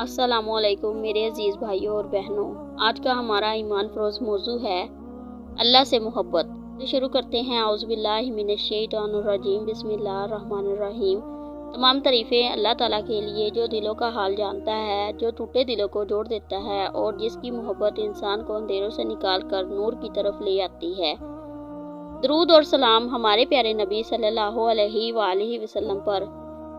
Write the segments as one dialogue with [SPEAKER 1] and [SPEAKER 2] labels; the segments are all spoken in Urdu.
[SPEAKER 1] السلام علیکم میرے عزیز بھائیوں اور بہنوں، آج کا ہمارا ایمان فروز موضوع ہے اللہ سے محبت۔ شروع کرتے ہیں۔ اعوذ باللہ من الشیطان الرجیم۔ بسم اللہ الرحمن الرحیم۔ تمام تعریفیں اللہ تعالیٰ کے لیے جو دلوں کا حال جانتا ہے، جو ٹوٹے دلوں کو جوڑ دیتا ہے اور جس کی محبت انسان کو اندھیروں سے نکال کر نور کی طرف لے آتی ہے۔ درود اور سلام ہمارے پیارے نبی صلی اللہ علیہ وآلہ وسلم پر۔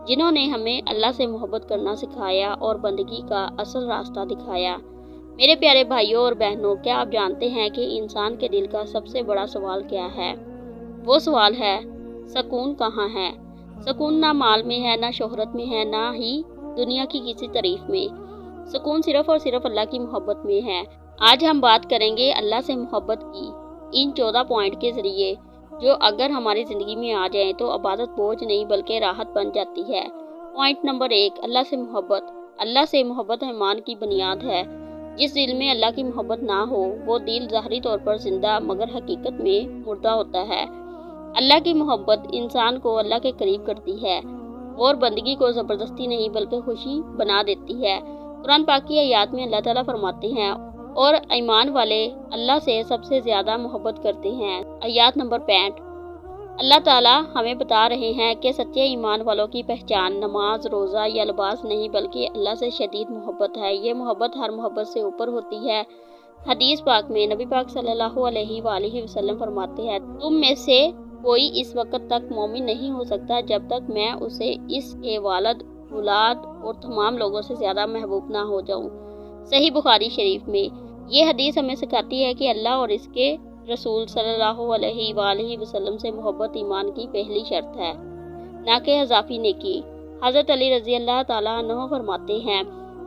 [SPEAKER 1] جنہوں نے ہمیں اللہ سے محبت کرنا سکھایا اور بندگی کا اصل راستہ دکھایا۔ میرے پیارے بھائیوں اور بہنوں، کیا آپ جانتے ہیں کہ انسان کے دل کا سب سے بڑا سوال کیا ہے؟ وہ سوال ہے، سکون کہاں ہے؟ سکون نہ مال میں ہے، نہ شہرت میں ہے، نہ ہی دنیا کی کسی تعریف میں۔ سکون صرف اور صرف اللہ کی محبت میں ہے۔ آج ہم بات کریں گے اللہ سے محبت کی، ان چودہ پوائنٹ کے ذریعے۔ جو اگر ہماری زندگی میں آ جائیں تو عبادت بوجھ نہیں بلکہ راحت بن جاتی ہے۔ پوائنٹ نمبر ایک، اللہ سے محبت۔ اللہ سے محبت ایمان کی بنیاد ہے۔ جس دل میں اللہ کی محبت نہ ہو، وہ دل ظاہری طور پر زندہ مگر حقیقت میں مردہ ہوتا ہے۔ اللہ کی محبت انسان کو اللہ کے قریب کرتی ہے اور بندگی کو زبردستی نہیں بلکہ خوشی بنا دیتی ہے۔ قرآن پاک کی آیات میں اللہ تعالیٰ فرماتے ہیں اور ایمان والے اللہ سے سب سے زیادہ محبت کرتے ہیں۔ آیات نمبر پینٹ اللہ تعالیٰ ہمیں بتا رہے ہیں کہ سچے ایمان والوں کی پہچان نماز، روزہ یا لباس نہیں بلکہ اللہ سے شدید محبت ہے۔ یہ محبت ہر محبت سے اوپر ہوتی ہے۔ حدیث پاک میں نبی پاک صلی اللہ علیہ وآلہ وسلم فرماتے ہیں، تم میں سے کوئی اس وقت تک مومن نہیں ہو سکتا جب تک میں اسے اس کے والد، اولاد اور تمام لوگوں سے زیادہ محبوب نہ ہو جاؤں۔ صحیح بخاری شریف میں یہ حدیث ہمیں سکھاتی ہے کہ اللہ اور اس کے رسول صلی اللہ علیہ وآلہ وسلم سے محبت ایمان کی پہلی شرط ہے، نہ کہ اضافی نیکی۔ حضرت علی رضی اللہ تعالیٰ عنہ فرماتے ہیں،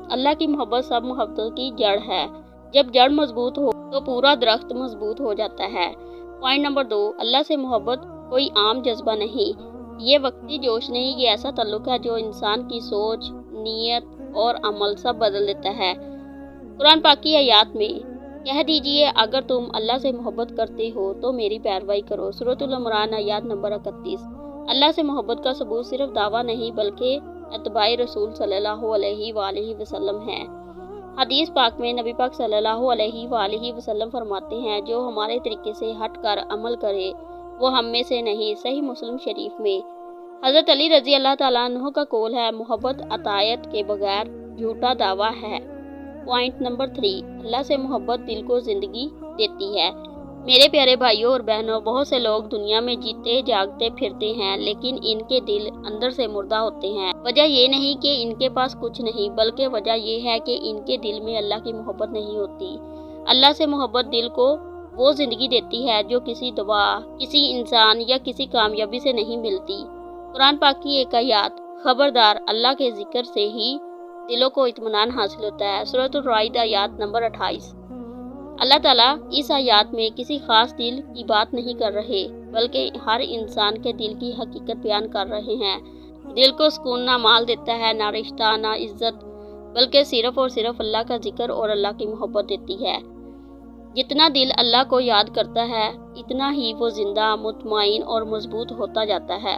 [SPEAKER 1] اللہ کی محبت سب محبتوں کی جڑ ہے۔ جب جڑ مضبوط ہو تو پورا درخت مضبوط ہو جاتا ہے۔ پوائنٹ نمبر دو، اللہ سے محبت کوئی عام جذبہ نہیں۔ یہ وقتی جوش نہیں یہ ایسا تعلق ہے جو انسان کی سوچ، نیت اور عمل سب بدل دیتا ہے۔ قرآن پاکی آیات میں کہہ دیجیے، اگر تم اللہ سے محبت کرتے ہو تو میری پیروائی کرو۔ صورت العمران آیات نمبر اکتیس۔ اللہ سے محبت کا ثبوت صرف دعویٰ نہیں، بلکہ اتباع رسول صلی اللہ علیہ وآلہ وسلم ہے حدیث پاک میں نبی پاک صلی اللہ علیہ وآلہ وسلم فرماتے ہیں، جو ہمارے طریقے سے ہٹ کر عمل کرے، وہ ہم میں سے نہیں۔ صحیح مسلم شریف میں حضرت علی رضی اللہ تعالیٰ عنہ کا قول ہے، محبت عطایت کے بغیر جھوٹا دعویٰ ہے۔ پوائنٹ نمبر تھری اللہ سے محبت دل کو زندگی دیتی ہے۔ میرے پیارے بھائیوں اور بہنوں، بہت سے لوگ دنیا میں جیتے، جاگتے، پھرتے ہیں، لیکن ان کے دل اندر سے مردہ ہوتے ہیں۔ وجہ یہ نہیں کہ ان کے پاس کچھ نہیں، بلکہ وجہ یہ ہے کہ ان کے دل میں اللہ کی محبت نہیں ہوتی۔ اللہ سے محبت دل کو وہ زندگی دیتی ہے جو کسی دعا، کسی انسان یا کسی کامیابی سے نہیں ملتی۔ قرآن پاک کی ایک آیات، خبردار اللہ کے ذکر سے ہی دلوں کو اطمینان حاصل ہوتا ہے۔ صورت الرائد آیات نمبر اٹھائیس۔ اللہ تعالیٰ اس آیات میں کسی خاص دل کی بات نہیں کر رہے، بلکہ ہر انسان کے دل کی حقیقت بیان کر رہے ہیں۔ دل کو سکون نہ مال دیتا ہے، نہ رشتہ، نہ عزت، بلکہ صرف اور صرف اللہ کا ذکر اور اللہ کی محبت دیتی ہے۔ جتنا دل اللہ کو یاد کرتا ہے، اتنا ہی وہ زندہ، مطمئن اور مضبوط ہوتا جاتا ہے۔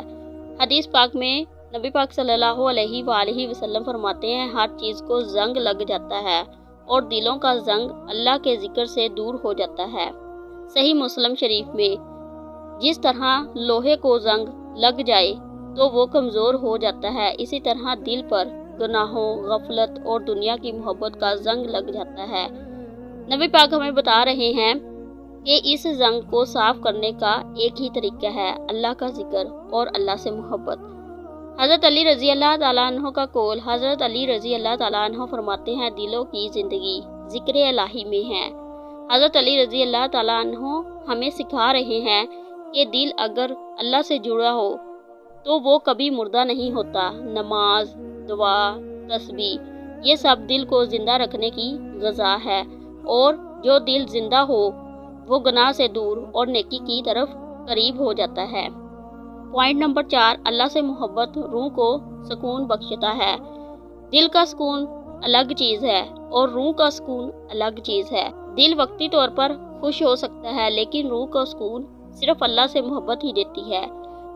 [SPEAKER 1] حدیث پاک میں نبی پاک صلی اللہ علیہ وآلہ وسلم فرماتے ہیں، ہر چیز کو زنگ لگ جاتا ہے اور دلوں کا زنگ اللہ کے ذکر سے دور ہو جاتا ہے۔ صحیح مسلم شریف میں، جس طرح لوہے کو زنگ لگ جائے تو وہ کمزور ہو جاتا ہے، اسی طرح دل پر گناہوں، غفلت اور دنیا کی محبت کا زنگ لگ جاتا ہے۔ نبی پاک ہمیں بتا رہے ہیں کہ اس زنگ کو صاف کرنے کا ایک ہی طریقہ ہے، اللہ کا ذکر اور اللہ سے محبت۔ حضرت علی رضی اللہ تعالیٰ عنہ کا قول، حضرت علی رضی اللہ تعالیٰ عنہ فرماتے ہیں، دلوں کی زندگی ذکر الہی میں ہے۔ حضرت علی رضی اللہ تعالیٰ عنہ ہمیں سکھا رہے ہیں کہ دل اگر اللہ سے جڑا ہو تو وہ کبھی مردہ نہیں ہوتا۔ نماز، دعا، تسبیح، یہ سب دل کو زندہ رکھنے کی غذا ہے۔ اور جو دل زندہ ہو، وہ گناہ سے دور اور نیکی کی طرف قریب ہو جاتا ہے۔ پوائنٹ نمبر چار اللہ سے محبت، روح کو سکون بخشتا ہے۔ دل کا سکون الگ چیز ہے اور روح کا سکون الگ چیز ہے۔ دل وقتی طور پر خوش ہو سکتا ہے، لیکن روح کا سکون صرف اللہ سے محبت ہی دیتی ہے۔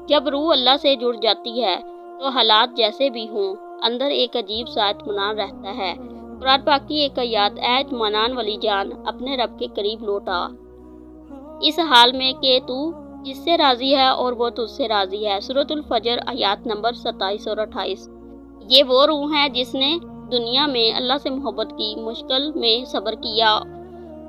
[SPEAKER 1] جب روح اللہ سے جڑ جاتی ہے تو حالات جیسے بھی ہوں، اندر ایک عجیب سا اطمینان رہتا ہے۔ قرآن پاک کی ایک آیات ایت منان والی جان، اپنے رب کے قریب لوٹا۔ اس حال میں کہ تو اس سے راضی ہے اور وہ تجھ سے راضی ہے۔ صورت الفجر آیات نمبر ستائیس اور اٹھائیس۔ یہ وہ روح ہے جس نے دنیا میں اللہ سے محبت کی، مشکل میں صبر کیا،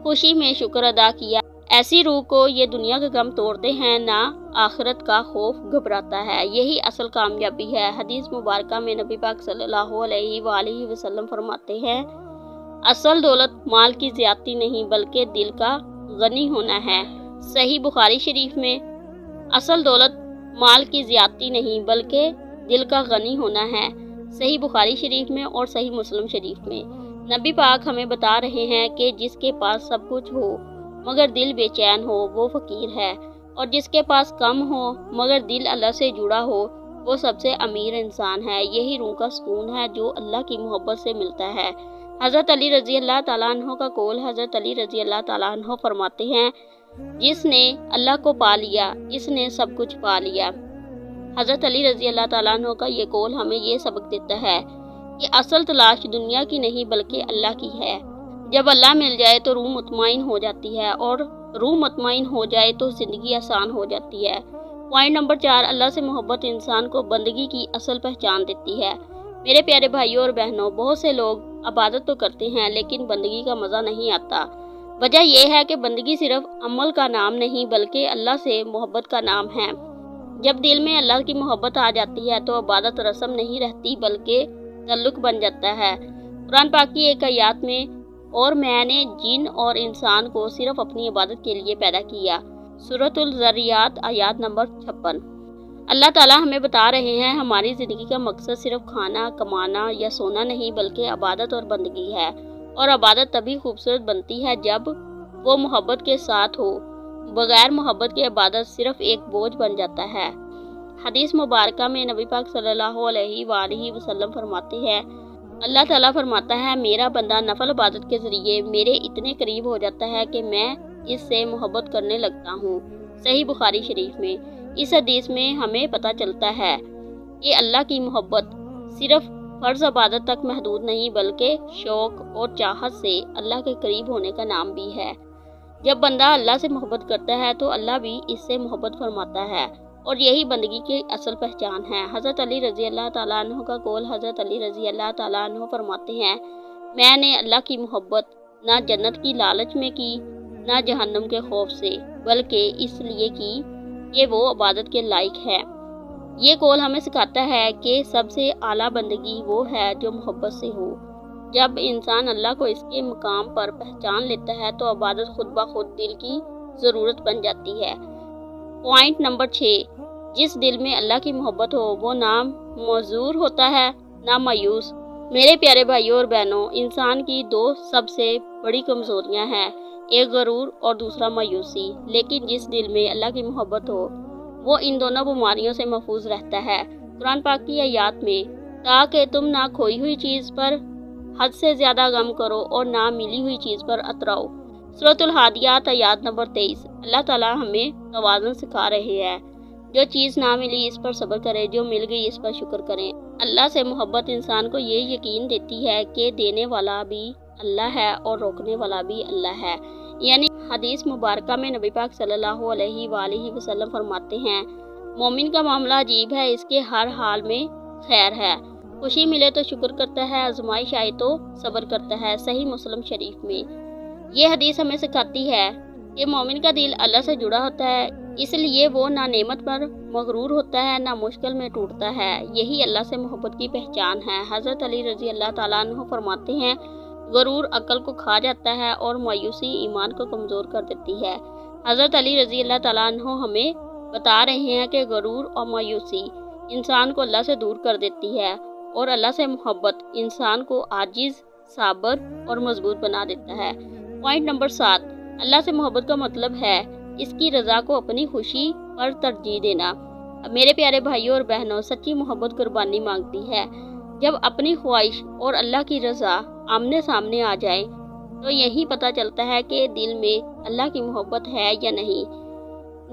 [SPEAKER 1] خوشی میں شکر ادا کیا۔ ایسی روح کو یہ دنیا کے غم توڑتے ہیں، نہ آخرت کا خوف گھبراتا ہے۔ یہی اصل کامیابی ہے۔ حدیث مبارکہ میں نبی پاک صلی اللہ علیہ وآلہ وسلم فرماتے ہیں، اصل دولت مال کی زیادتی نہیں بلکہ دل کا غنی ہونا ہے۔ صحیح بخاری شریف میں اصل دولت مال کی زیادتی نہیں بلکہ دل کا غنی ہونا ہے۔ صحیح بخاری شریف میں اور صحیح مسلم شریف میں۔ نبی پاک ہمیں بتا رہے ہیں کہ جس کے پاس سب کچھ ہو، مگر دل بے چین ہو، وہ فقیر ہے۔ اور جس کے پاس کم ہو، مگر دل اللہ سے جڑا ہو، وہ سب سے امیر انسان ہے۔ یہی روح کا سکون ہے جو اللہ کی محبت سے ملتا ہے۔ حضرت علی رضی اللہ تعالیٰ عنہ کا قول حضرت علی رضی اللہ تعالیٰ عنہ فرماتے ہیں جس نے اللہ کو پا لیا، اس نے سب کچھ پا لیا۔ حضرت علی رضی اللہ تعالیٰ عنہ کا یہ قول ہمیں یہ سبق دیتا ہے کہ اصل تلاش دنیا کی نہیں بلکہ اللہ کی ہے۔ جب اللہ مل جائے تو روح مطمئن ہو جاتی ہے اور روح مطمئن ہو جائے تو زندگی آسان ہو جاتی ہے۔ پوائنٹ نمبر چار، اللہ سے محبت انسان کو بندگی کی اصل پہچان دیتی ہے۔ میرے پیارے بھائیوں اور بہنوں، بہت سے لوگ عبادت تو کرتے ہیں لیکن بندگی کا مزہ نہیں آتا۔ وجہ یہ ہے کہ بندگی صرف عمل کا نام نہیں بلکہ اللہ سے محبت کا نام ہے۔ جب دل میں اللہ کی محبت آ جاتی ہے تو عبادت رسم نہیں رہتی بلکہ تعلق بن جاتا ہے۔ قرآن پاک کی ایک آیات میں، اور میں نے جن اور انسان کو صرف اپنی عبادت کے لیے پیدا کیا۔ صورت الزریات آیات نمبر چھپن۔ اللہ تعالیٰ ہمیں بتا رہے ہیں، ہماری زندگی کا مقصد صرف کھانا، کمانا یا سونا نہیں بلکہ عبادت اور بندگی ہے۔ اور عبادت تبھی خوبصورت بنتی ہے جب وہ محبت کے ساتھ ہو۔ بغیر محبت کی عبادت صرف ایک بوجھ بن جاتا ہے۔ حدیث مبارکہ میں نبی پاک صلی اللہ علیہ وآلہ وسلم فرماتے ہیں، اللہ تعالیٰ فرماتا ہے، میرا بندہ نفل عبادت کے ذریعے میرے اتنے قریب ہو جاتا ہے کہ میں اس سے محبت کرنے لگتا ہوں۔ صحیح بخاری شریف میں اس حدیث میں ہمیں پتہ چلتا ہے کہ اللہ کی محبت صرف فرض عبادت تک محدود نہیں، بلکہ شوق اور چاہت سے اللہ کے قریب ہونے کا نام بھی ہے۔ جب بندہ اللہ سے محبت کرتا ہے تو اللہ بھی اس سے محبت فرماتا ہے اور یہی بندگی کی اصل پہچان ہے۔ حضرت علی رضی اللہ تعالیٰ عنہ کا قول حضرت علی رضی اللہ تعالیٰ عنہ فرماتے ہیں، میں نے اللہ کی محبت نہ جنت کی لالچ میں کی، نہ جہنم کے خوف سے، بلکہ اس لیے کی کہ وہ عبادت کے لائق ہے۔ یہ قول ہمیں سکھاتا ہے کہ سب سے اعلیٰ بندگی وہ ہے جو محبت سے ہو۔ جب انسان اللہ کو اس کے مقام پر پہچان لیتا ہے تو عبادت خود بخود دل کی ضرورت بن جاتی ہے۔ پوائنٹ نمبر چھ، جس دل میں اللہ کی محبت ہو، وہ نہ معذور ہوتا ہے، نہ مایوس۔ میرے پیارے بھائیوں اور بہنوں، انسان کی دو سب سے بڑی کمزوریاں ہیں، ایک غرور اور دوسرا مایوسی۔ لیکن جس دل میں اللہ کی محبت ہو وہ ان دونوں بیماریوں سے محفوظ رہتا ہے۔ قرآن پاک کی آیات میں، تاکہ تم نہ کھوئی ہوئی چیز پر حد سے زیادہ غم کرو اور نہ ملی ہوئی چیز پر اتراؤ۔ صورت الحادیات آیات نمبر تیئیس۔ اللہ تعالیٰ ہمیں توازن سکھا رہے ہیں۔ جو چیز نہ ملی اس پر صبر کرے جو مل گئی اس پر شکر کریں۔ اللہ سے محبت انسان کو یہ یقین دیتی ہے کہ دینے والا بھی اللہ ہے اور روکنے والا بھی اللہ ہے۔ یعنی حدیث مبارکہ میں نبی پاک صلی اللہ علیہ وآلہ وسلم فرماتے ہیں، مومن کا معاملہ عجیب ہے، اس کے ہر حال میں خیر ہے۔ خوشی ملے تو شکر کرتا ہے، آزمائش آئے تو صبر کرتا ہے، صحیح مسلم شریف میں۔ یہ حدیث ہمیں سکھاتی ہے کہ مومن کا دل اللہ سے جڑا ہوتا ہے، اس لیے وہ نہ نعمت پر مغرور ہوتا ہے، نہ مشکل میں ٹوٹتا ہے۔ یہی اللہ سے محبت کی پہچان ہے۔ حضرت علی رضی اللہ تعالیٰ عنہ فرماتے ہیں غرور عقل کو کھا جاتا ہے اور مایوسی ایمان کو کمزور کر دیتی ہے۔ حضرت علی رضی اللہ تعالیٰ عنہ ہمیں بتا رہے ہیں کہ غرور اور مایوسی انسان کو اللہ سے دور کر دیتی ہے اور اللہ سے محبت انسان کو عاجز، صابر اور مضبوط بنا دیتا ہے۔ پوائنٹ نمبر سات، اللہ سے محبت کا مطلب ہے اس کی رضا کو اپنی خوشی پر ترجیح دینا۔ میرے پیارے بھائیوں اور بہنوں، سچی محبت قربانی مانگتی ہے۔ جب اپنی خواہش اور اللہ کی رضا آمنے سامنے آ جائے، تو یہی پتہ چلتا ہے کہ دل میں اللہ کی محبت ہے یا نہیں۔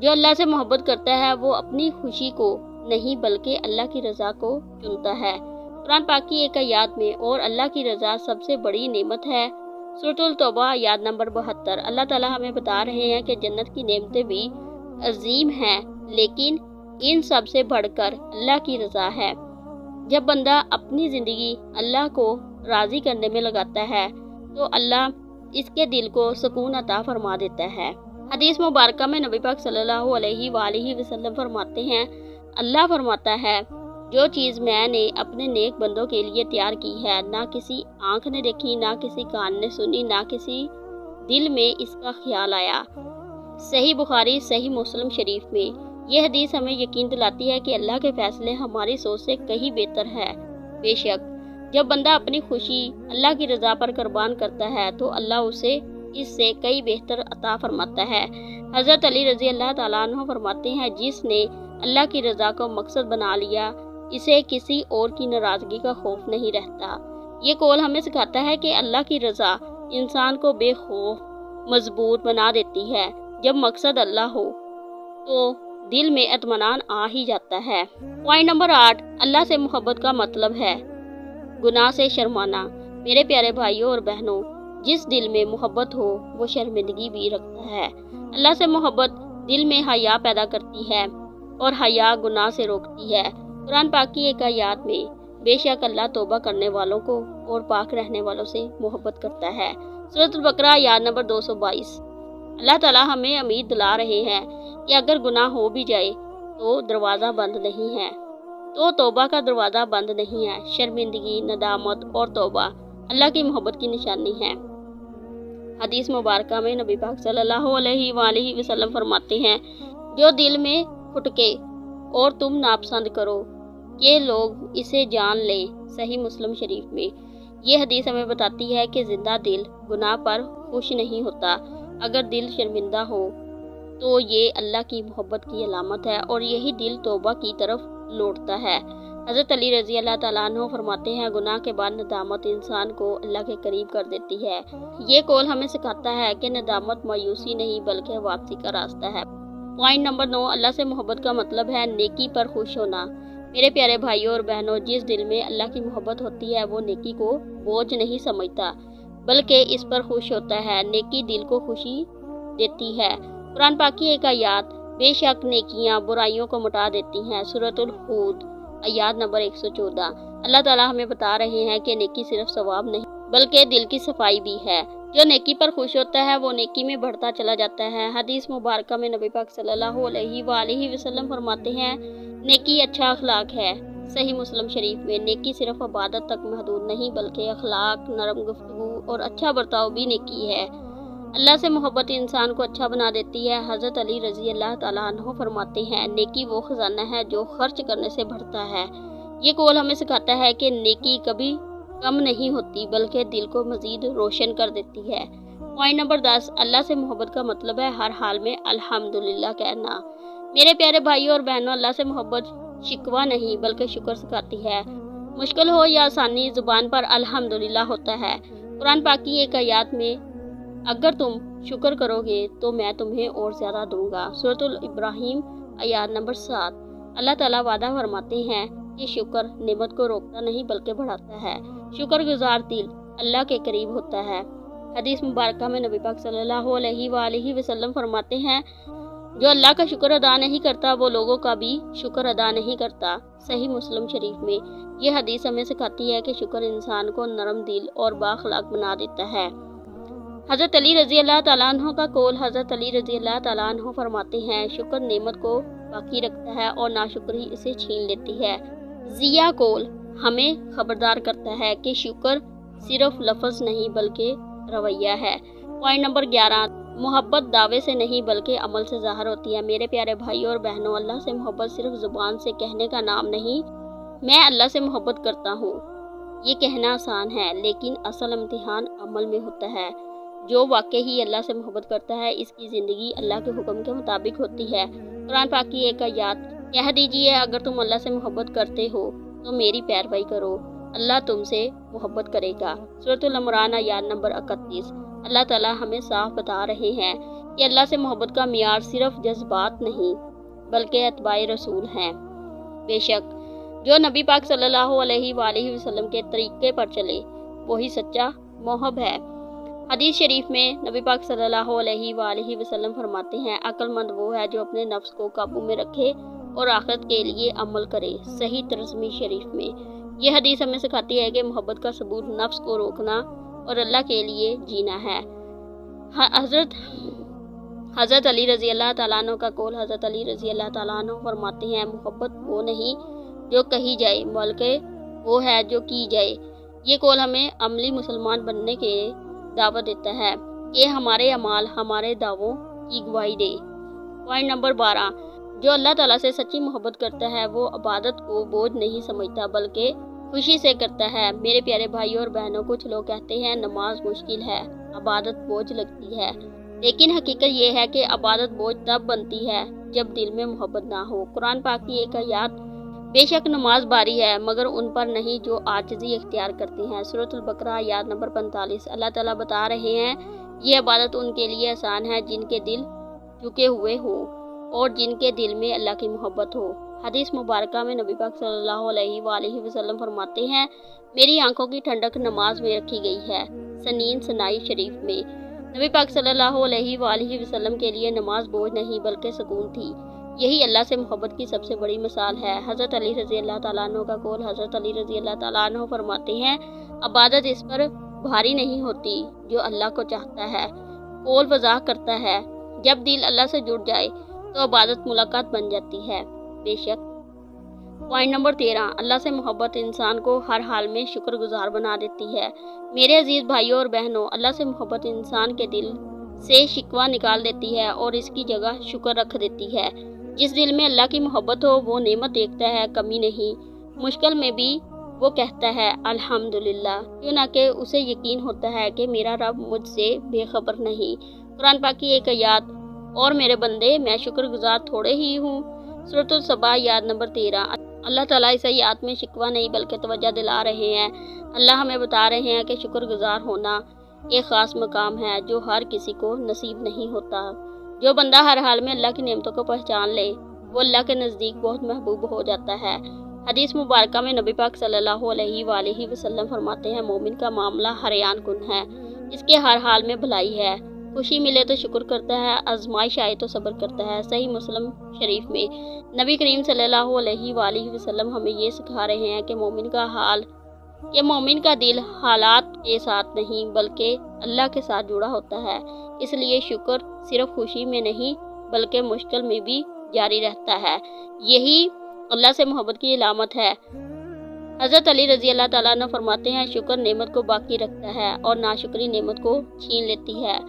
[SPEAKER 1] جو اللہ سے محبت کرتا ہے، وہ اپنی خوشی کو نہیں، بلکہ اللہ کی رضا کو چنتا ہے۔ قرآن پاک کی ایک آیات میں، اور اللہ کی رضا سب سے بڑی نعمت ہے۔ سورت الطبہ یاد نمبر بہتر۔ اللہ تعالیٰ ہمیں بتا رہے ہیں کہ جنت کی نعمتیں بھی عظیم ہیں، لیکن ان سب سے بڑھ کر اللہ کی رضا ہے۔ جب بندہ اپنی زندگی اللہ کو راضی کرنے میں لگاتا ہے، تو اللہ اس کے دل کو سکون عطا فرما دیتا ہے۔ حدیث مبارکہ میں نبی پاک صلی اللہ علیہ وآلہ وسلم فرماتے ہیں، اللہ فرماتا ہے، جو چیز میں نے اپنے نیک بندوں کے لیے تیار کی ہے، نہ کسی آنکھ نے دیکھی، نہ کسی کان نے سنی، نہ کسی دل میں اس کا خیال آیا۔ صحیح بخاری، صحیح مسلم شریف میں یہ حدیث ہمیں یقین دلاتی ہے کہ اللہ کے فیصلے ہماری سوچ سے کہیں بہتر ہے۔ بے شک جب بندہ اپنی خوشی اللہ کی رضا پر قربان کرتا ہے تو اللہ اسے اس سے کئی بہتر عطا فرماتا ہے۔ حضرت علی رضی اللہ تعالیٰ عنہ فرماتے ہیں، جس نے اللہ کی رضا کو مقصد بنا لیا، اسے کسی اور کی ناراضگی کا خوف نہیں رہتا۔ یہ قول ہمیں سکھاتا ہے کہ اللہ کی رضا انسان کو بے خوف، مضبوط بنا دیتی ہے۔ جب مقصد اللہ ہو تو دل میں اطمینان آ ہی جاتا ہے۔ پوائنٹ نمبر آٹھ، اللہ سے محبت کا مطلب ہے۔ گناہ سے شرمانا۔ میرے پیارے بھائیوں اور بہنوں، جس دل میں محبت ہو، وہ شرمندگی بھی رکھتا ہے۔ اللہ سے محبت دل میں حیا پیدا کرتی ہے اور حیا گناہ سے روکتی ہے۔ قرآن پاک کی ایک آیات میں، بے شک اللہ توبہ کرنے والوں کو اور پاک رہنے والوں سے محبت کرتا ہے۔ صورت البقرہ یاد نمبر دو سو بائیس۔ اللہ تعالیٰ ہمیں امید دلا رہے ہیں کہ اگر گناہ ہو بھی جائے تو دروازہ بند نہیں ہے۔ تو توبہ کا دروازہ بند نہیں ہے۔ شرمندگی، ندامت اور توبہ اللہ کی محبت کی نشانی ہے۔ حدیث مبارکہ میں نبی پاک صلی اللہ علیہ وآلہ وسلم فرماتے ہیں، جو دل میں پھٹکے اور تم ناپسند کرو کہ لوگ اسے جان لیں۔ صحیح مسلم شریف میں یہ حدیث ہمیں بتاتی ہے کہ زندہ دل گناہ پر خوش نہیں ہوتا۔ اگر دل شرمندہ ہو تو یہ اللہ کی محبت کی علامت ہے اور یہی دل توبہ کی طرف لوٹتا ہے۔ حضرت علی رضی اللہ تعالیٰ عنہ فرماتے ہیں، گناہ کے بعد ندامت انسان کو اللہ کے قریب کر دیتی ہے۔ یہ کول ہمیں سکھاتا ہے کہ ندامت مایوسی نہیں بلکہ واپسی کا راستہ ہے۔ پوائنٹ نمبر نو، اللہ سے محبت کا مطلب ہے نیکی پر خوش ہونا۔ میرے پیارے بھائیوں اور بہنوں، جس دل میں اللہ کی محبت ہوتی ہے، وہ نیکی کو بوجھ نہیں سمجھتا، بلکہ اس پر خوش ہوتا ہے۔ نیکی دل کو خوشی دیتی ہے۔ قرآن پاک کی ایک آیات بے شک نیکیاں برائیوں کو مٹا دیتی ہیں۔ صورت الخود آیات نمبر 114 اللہ تعالیٰ ہمیں بتا رہے ہیں کہ نیکی صرف ثواب نہیں، بلکہ دل کی صفائی بھی ہے۔ جو نیکی پر خوش ہوتا ہے، وہ نیکی میں بڑھتا چلا جاتا ہے۔ حدیث مبارکہ میں نبی پاک صلی اللہ علیہ وآلہ وسلم فرماتے ہیں، نیکی اچھا اخلاق ہے۔ صحیح مسلم شریف میں نیکی صرف عبادت تک محدود نہیں، بلکہ اخلاق، نرم گفتگو اور اچھا برتاؤ بھی نیکی ہے۔ اللہ سے محبت انسان کو اچھا بنا دیتی ہے۔ حضرت علی رضی اللہ تعالیٰ عنہ فرماتے ہیں، نیکی وہ خزانہ ہے جو خرچ کرنے سے بڑھتا ہے۔ یہ قول ہمیں سکھاتا ہے کہ نیکی کبھی کم نہیں ہوتی، بلکہ دل کو مزید روشن کر دیتی ہے۔ پوائنٹ نمبر دس، اللہ سے محبت کا مطلب ہے ہر حال میں الحمدللہ کہنا۔ میرے پیارے بھائیوں اور بہنوں، اللہ سے محبت شکوہ نہیں، بلکہ شکر سکھاتی ہے۔ مشکل ہو یا آسانی، زبان پر الحمدللہ ہوتا ہے۔ قرآن پاک کی ایک آیات میں اگر تم شکر کرو گے تو میں تمہیں اور زیادہ دوں گا۔ صورت الابراہیم، آیات نمبر سات۔ اللہ تعالیٰ وعدہ فرماتے ہیں کہ شکر نعمت کو روکتا نہیں بلکہ بڑھاتا ہے۔ شکر گزار دل اللہ کے قریب ہوتا ہے۔ حدیث مبارکہ میں نبی پاک صلی اللہ علیہ وآلہ وسلم فرماتے ہیں، جو اللہ کا شکر ادا نہیں کرتا، وہ لوگوں کا بھی شکر ادا نہیں کرتا۔ صحیح مسلم شریف میں یہ حدیث ہمیں سکھاتی ہے کہ شکر انسان کو نرم دل اور باخلاق بنا دیتا ہے۔ حضرت علی رضی اللہ تعالیٰ عنہ کا قول حضرت علی رضی اللہ تعالیٰ عنہ فرماتے ہیں، شکر نعمت کو باقی رکھتا ہے اور ناشکری اسے چھین لیتی ہے۔ ضیا قول ہمیں خبردار کرتا ہے کہ شکر صرف لفظ نہیں بلکہ رویہ ہے۔ پوائنٹ نمبر گیارہ، محبت دعوے سے نہیں بلکہ عمل سے ظاہر ہوتی ہے۔ میرے پیارے بھائیوں اور بہنوں، اللہ سے محبت صرف زبان سے کہنے کا نام نہیں، میں اللہ سے محبت کرتا ہوں۔ یہ کہنا آسان ہے، لیکن اصل امتحان عمل میں ہوتا ہے۔ جو واقع ہی اللہ سے محبت کرتا ہے، اس کی زندگی اللہ کے حکم کے مطابق ہوتی ہے۔ قرآن پاک کی ایک آیات، کہہ دیجیے، اگر تم اللہ سے محبت کرتے ہو تو میری پیروائی کرو۔ اللہ تم سے محبت کرے گا۔ صورت العمران، آیات نمبر اکتیس۔ اللہ تعالیٰ ہمیں صاف بتا رہے ہیں کہ اللہ سے محبت کا معیار صرف جذبات نہیں، بلکہ اتباع رسول ہیں۔ بے شک، جو نبی پاک صلی اللہ علیہ وآلہ وسلم کے طریقے پر چلے، وہی سچا محب ہے۔ حدیث شریف میں نبی پاک صلی اللہ علیہ وآلہ وسلم فرماتے ہیں عقل مند وہ ہے جو اپنے نفس کو قابو میں رکھے اور آخرت کے لیے عمل کرے۔ صحیح ترسمی شریف میں یہ حدیث ہمیں سکھاتی ہے کہ محبت کا ثبوت نفس کو روکنا اور اللہ کے لیے جینا ہے۔ حضرت حضرت علی رضی اللہ تعالیٰ عنہ کا قول، حضرت علی رضی اللہ تعالیٰ عنہ فرماتے ہیں، محبت وہ نہیں جو کہی جائے، بلکہ وہ ہے جو کی جائے۔ یہ قول ہمیں عملی مسلمان بننے کے دعوت دیتا ہے کہ ہمارے عمال ہمارے دعووں کی گواہی دے۔ پوائنٹ نمبر بارہ، جو اللہ تعالیٰ سے سچی محبت کرتا ہے، وہ عبادت کو بوجھ نہیں سمجھتا، بلکہ خوشی سے کرتا ہے۔ میرے پیارے بھائی اور بہنوں، کچھ لوگ کہتے ہیں نماز مشکل ہے، عبادت بوجھ لگتی ہے۔ لیکن حقیقت یہ ہے کہ عبادت بوجھ تب بنتی ہے جب دل میں محبت نہ ہو۔ قرآن پاک کی ایک آیات بے شک نماز باری ہے، مگر ان پر نہیں جو آجزی اختیار کرتے ہیں۔ صورت البقرہ، یاد نمبر پنتالیس اللہ تعالیٰ بتا رہے ہیں، یہ عبادت ان کے لیے آسان ہے جن کے دل جھکے ہوئے ہوں اور جن کے دل میں اللہ کی محبت ہو۔ حدیث مبارکہ میں نبی پاک صلی اللہ علیہ وآلہ وسلم فرماتے ہیں، میری آنکھوں کی ٹھنڈک نماز میں رکھی گئی ہے، سنین سنائی شریف میں۔ نبی پاک صلی اللہ علیہ وآلہ وسلم کے لیے نماز بوجھ نہیں بلکہ سکون تھی۔ یہی اللہ سے محبت کی سب سے بڑی مثال ہے۔ حضرت علی رضی اللہ تعالیٰ عنہ کا قول حضرت علی رضی اللہ تعالیٰ عنہ فرماتے ہیں، عبادت اس پر بھاری نہیں ہوتی جو اللہ کو چاہتا ہے۔ قول وضاح کرتا ہے، جب دل اللہ سے جڑ جائے تو عبادت ملاقات بن جاتی ہے۔ بے شک۔ پوائنٹ نمبر تیرہ۔ اللہ سے محبت انسان کو ہر حال میں شکر گزار بنا دیتی ہے۔ میرے عزیز بھائیوں اور بہنوں، اللہ سے محبت انسان کے دل سے شکوہ نکال دیتی ہے اور اس کی جگہ شکر رکھ دیتی ہے۔ جس دل میں اللہ کی محبت ہو، وہ نعمت دیکھتا ہے، کمی نہیں۔ مشکل میں بھی وہ کہتا ہے، الحمدللہ کیوں نہ کہ اسے یقین ہوتا ہے کہ میرا رب مجھ سے بے خبر نہیں۔ قرآن پاک کی ایک یاد اور میرے بندے، میں شکر گزار تھوڑے ہی ہوں صورت الصبا یاد نمبر تیرہ۔ اللہ تعالیٰ اس یاد میں شکوہ نہیں، بلکہ توجہ دلا رہے ہیں۔ اللہ ہمیں بتا رہے ہیں کہ شکر گزار ہونا ایک خاص مقام ہے، جو ہر کسی کو نصیب نہیں ہوتا۔ جو بندہ ہر حال میں اللہ کی نعمتوں کو پہچان لے، وہ اللہ کے نزدیک بہت محبوب ہو جاتا ہے۔ حدیث مبارکہ میں نبی پاک صلی اللہ علیہ وآلہ وسلم فرماتے ہیں، مومن کا معاملہ حریان کن ہے، اس کے ہر حال میں بھلائی ہے۔ خوشی ملے تو شکر کرتا ہے، آزمائش آئے تو صبر کرتا ہے۔ صحیح مسلم شریف میں نبی کریم صلی اللہ علیہ وآلہ وسلم ہمیں یہ سکھا رہے ہیں کہ مومن کا حال کہ مومن کا دل حالات کے ساتھ نہیں بلکہ اللہ کے ساتھ جڑا ہوتا ہے۔ اس لیے شکر صرف خوشی میں نہیں بلکہ مشکل میں بھی جاری رہتا ہے۔ یہی اللہ سے محبت کی علامت ہے۔ حضرت علی رضی اللہ تعالیٰ نے فرماتے ہیں، شکر نعمت کو باقی رکھتا ہے اور ناشکری نعمت کو چھین لیتی ہے۔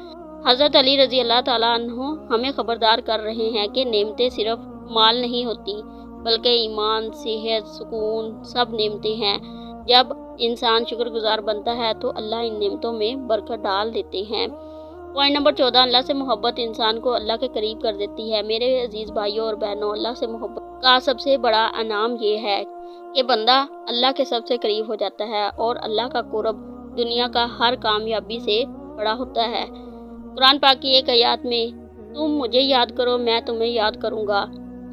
[SPEAKER 1] حضرت علی رضی اللہ تعالیٰ عنہ ہمیں خبردار کر رہے ہیں کہ نعمتیں صرف مال نہیں ہوتی بلکہ ایمان، صحت، سکون سب نعمتیں ہیں۔ جب انسان شکر گزار بنتا ہے تو اللہ ان نعمتوں میں برکت ڈال دیتے ہیں۔ پوائنٹ نمبر چودہ، اللہ سے محبت انسان کو اللہ کے قریب کر دیتی ہے۔ میرے عزیز بھائیوں اور بہنوں، اللہ سے محبت کا سب سے بڑا انعام یہ ہے کہ بندہ اللہ کے سب سے قریب ہو جاتا ہے اور اللہ کا قرب دنیا کا ہر کامیابی سے بڑا ہوتا ہے۔ قرآن پاک کی ایک آیات میں، تم مجھے یاد کرو، میں تمہیں یاد کروں گا۔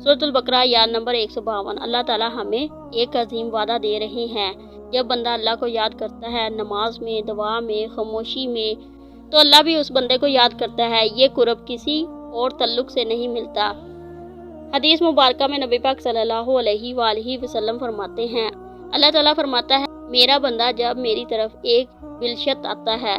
[SPEAKER 1] صورت البقرہ یاد نمبر ایک سو باون۔ اللہ تعالیٰ ہمیں ایک عظیم وعدہ دے رہے ہیں۔ جب بندہ اللہ کو یاد کرتا ہے نماز میں، دعا میں، خاموشی میں، تو اللہ بھی اس بندے کو یاد کرتا ہے۔ یہ قرب کسی اور تعلق سے نہیں ملتا۔ حدیث مبارکہ میں نبی پاک صلی اللہ علیہ وآلہ وسلم فرماتے ہیں۔ اللہ تعالیٰ فرماتا ہے، میرا بندہ جب میری طرف ایک بلشت آتا ہے،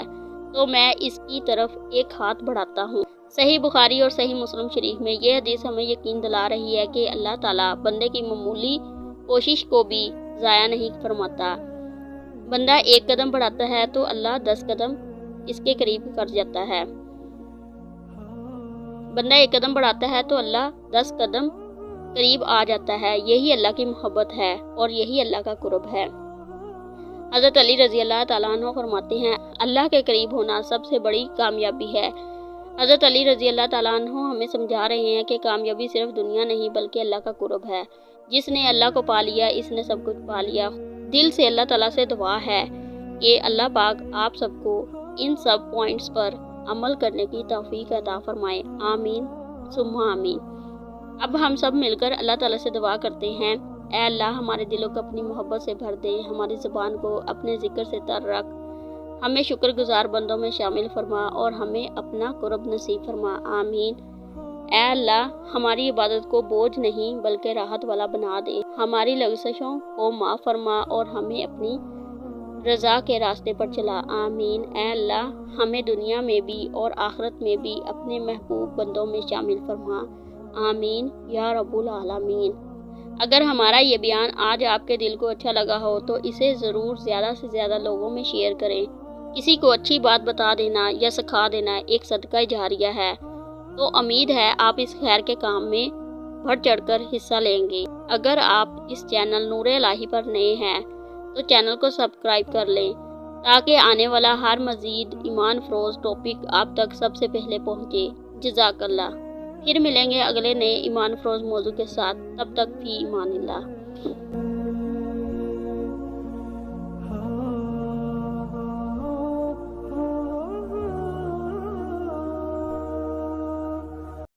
[SPEAKER 1] تو میں اس کی طرف ایک ہاتھ بڑھاتا ہوں۔ صحیح بخاری اور صحیح مسلم شریف میں یہ حدیث ہمیں یقین دلا رہی ہے کہ اللہ تعالیٰ بندے کی معمولی کوشش کو بھی ضائع نہیں فرماتا۔ بندہ ایک قدم بڑھاتا ہے تو اللہ دس قدم اس کے قریب کر جاتا ہے۔ بندہ ایک قدم بڑھاتا ہے تو اللہ دس قدم قریب آ جاتا ہے۔ یہی اللہ کی محبت ہے اور یہی اللہ کا قرب ہے۔ حضرت علی رضی اللہ تعالیٰ عنہ فرماتے ہیں، اللہ کے قریب ہونا سب سے بڑی کامیابی ہے۔ حضرت علی رضی اللہ تعالیٰ عنہ ہمیں سمجھا رہے ہیں کہ کامیابی صرف دنیا نہیں بلکہ اللہ کا قرب ہے۔ جس نے اللہ کو پا لیا، اس نے سب کچھ پا لیا۔ دل سے اللہ تعالیٰ سے دعا ہے کہ اللہ پاک آپ سب کو ان سب پوائنٹس پر عمل کرنے کی توفیق عطا فرمائے۔ آمین۔ سمہ آمین۔ اب ہم سب مل کر اللہ تعالیٰ سے دعا کرتے ہیں۔ اے اللہ، ہمارے دلوں کو اپنی محبت سے بھر دے، ہماری زبان کو اپنے ذکر سے تر رکھ۔ ہمیں شکر گزار بندوں میں شامل فرما اور ہمیں اپنا قرب نصیب فرما۔ آمین۔ اے اللہ، ہماری عبادت کو بوجھ نہیں بلکہ راحت والا بنا دے۔ ہماری لغزشوں کو معاف فرما اور ہمیں اپنی رضا کے راستے پر چلا۔ آمین۔ اے اللہ، ہمیں دنیا میں بھی اور آخرت میں بھی اپنے محبوب بندوں میں شامل فرما۔ آمین۔ یا رب العالمین۔ اگر ہمارا یہ بیان آج آپ کے دل کو اچھا لگا ہو تو اسے ضرور زیادہ سے زیادہ لوگوں میں شیئر کریں۔ کسی کو اچھی بات بتا دینا یا سکھا دینا ایک صدقہ جاریہ ہے۔ تو امید ہے آپ اس خیر کے کام میں بڑھ چڑھ کر حصہ لیں گے۔ اگر آپ اس چینل نور الہی پر نئے ہیں، تو چینل کو سبسکرائب کر لیں تاکہ آنے والا ہر مزید ایمان فروز ٹاپک آپ تک سب سے پہلے پہنچے۔ جزاک اللہ۔ پھر ملیں گے اگلے نئے ایمان فروز موضوع کے ساتھ۔ تب تک فی ایمان اللہ۔